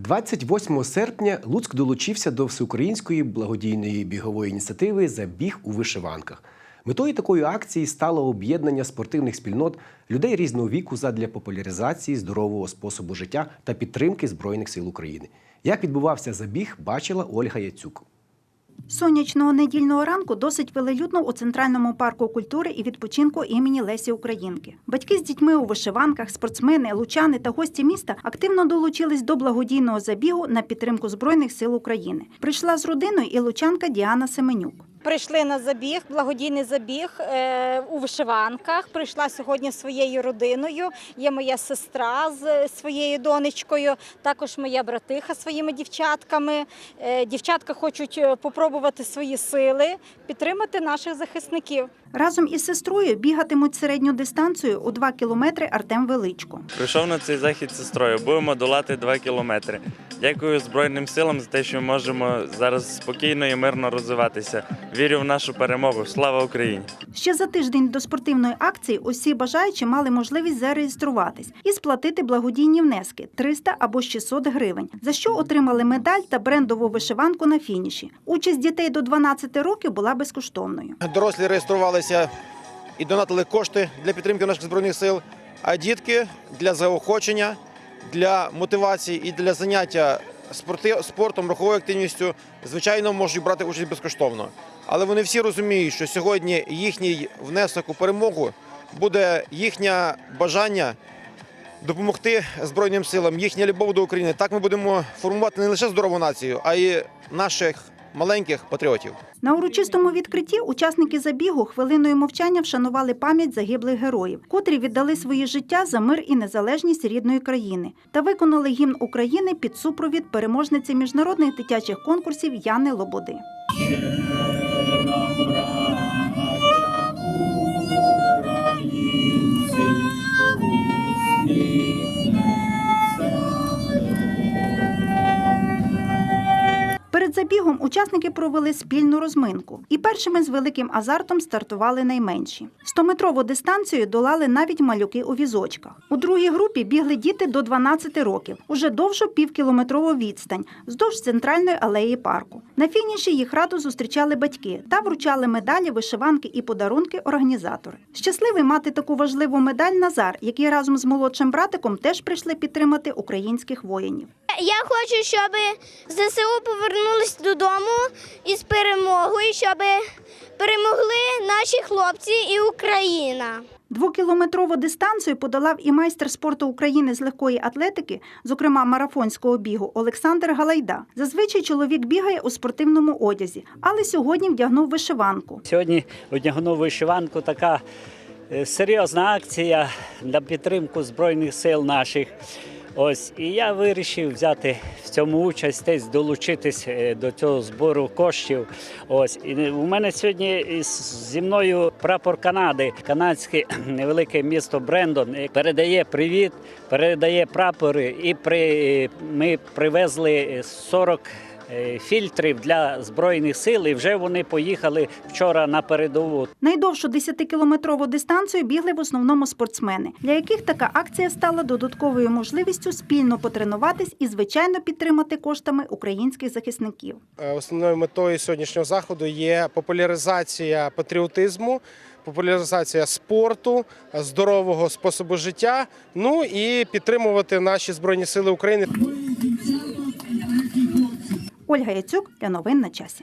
28 серпня Луцьк долучився до всеукраїнської благодійної бігової ініціативи Забіг у вишиванках. Метою такої акції стало об'єднання спортивних спільнот людей різного віку задля популяризації здорового способу життя та підтримки Збройних сил України. Як відбувався забіг, бачила Ольга Яцюк. Сонячного недільного ранку досить велелюдно у центральному парку культури і відпочинку імені Лесі Українки. Батьки з дітьми у вишиванках, спортсмени, лучани та гості міста активно долучились до благодійного забігу на підтримку Збройних сил України. Прийшла з родиною і лучанка Діана Семенюк. Прийшли на забіг, благодійний забіг е, у вишиванках. Прийшла сьогодні своєю родиною. Є моя сестра з своєю донечкою, також моя братиха своїми дівчатками. Е, дівчатка хочуть е, попробувати свої сили, підтримати наших захисників. Разом із сестрою бігатимуть середню дистанцію у 2 кілометри Артем Величко. Прийшов на цей захід з сестрою. Будемо долати 2 кілометри. Дякую Збройним силам за те, що ми можемо зараз спокійно і мирно розвиватися. Вірю в нашу перемогу. Слава Україні! Ще за тиждень до спортивної акції усі бажаючі мали можливість зареєструватись і сплатити благодійні внески 300 або 600 гривень, за що отримали медаль та брендову вишиванку на фініші. Участь дітей до 12 років була безкоштовною. Дорослі реєструвалися і донатили кошти для підтримки наших збройних сил, а дітки для заохочення, для мотивації і для заняття спортом, руховою активністю, звичайно, можуть брати участь безкоштовно. Але вони всі розуміють, що сьогодні їхній внесок у перемогу буде їхнє бажання допомогти Збройним силам, їхня любов до України. Так ми будемо формувати не лише здорову націю, а й наших маленьких патріотів. На урочистому відкритті учасники забігу хвилиною мовчання вшанували пам'ять загиблих героїв, котрі віддали своє життя за мир і незалежність рідної країни, та виконали гімн України під супровід переможниці міжнародних дитячих конкурсів Яни Лободи. Перед забігом учасники провели спільну розминку і першими з великим азартом стартували найменші. Стометрову дистанцію долали навіть малюки у візочках. У другій групі бігли діти до 12 років, уже довшу півкілометрову відстань вздовж центральної алеї парку. На фініші їх радо зустрічали батьки та вручали медалі, вишиванки і подарунки організатори. Щасливий мати таку важливу медаль Назар, який разом з молодшим братиком теж прийшли підтримати українських воїнів. Я хочу, щоб ЗСУ повернулись додому із перемогою, щоб перемогли наші хлопці і Україна. Двокілометрову дистанцію подолав і майстер спорту України з легкої атлетики, зокрема марафонського бігу, Олександр Галайда. Зазвичай чоловік бігає у спортивному одязі, але сьогодні вдягнув вишиванку. Сьогодні одягнув вишиванку така е, серйозна акція для підтримку Збройних сил наших. Ось і я вирішив взяти в цьому участь, десь долучитись е, до цього збору коштів. Ось і у мене сьогодні зі мною прапор Канади, канадське невелике місто Брендон е, передає привіт, передає прапори, і при ми привезли 40 е, фільтрів для збройних сил. І вже вони поїхали вчора на передову. Найдовшу 10-кілометрову дистанцію бігли в основному спортсмени, для яких така акція стала додатковою можливістю спільно потренуватись і, звичайно, підтримати коштами українських захисників. Е, Основною метою сьогоднішнього заходу є популяризація патріотизму, популяризація спорту, здорового способу життя. Ну і підтримувати наші збройні сили України. Ольга Яцюк для новин на часі.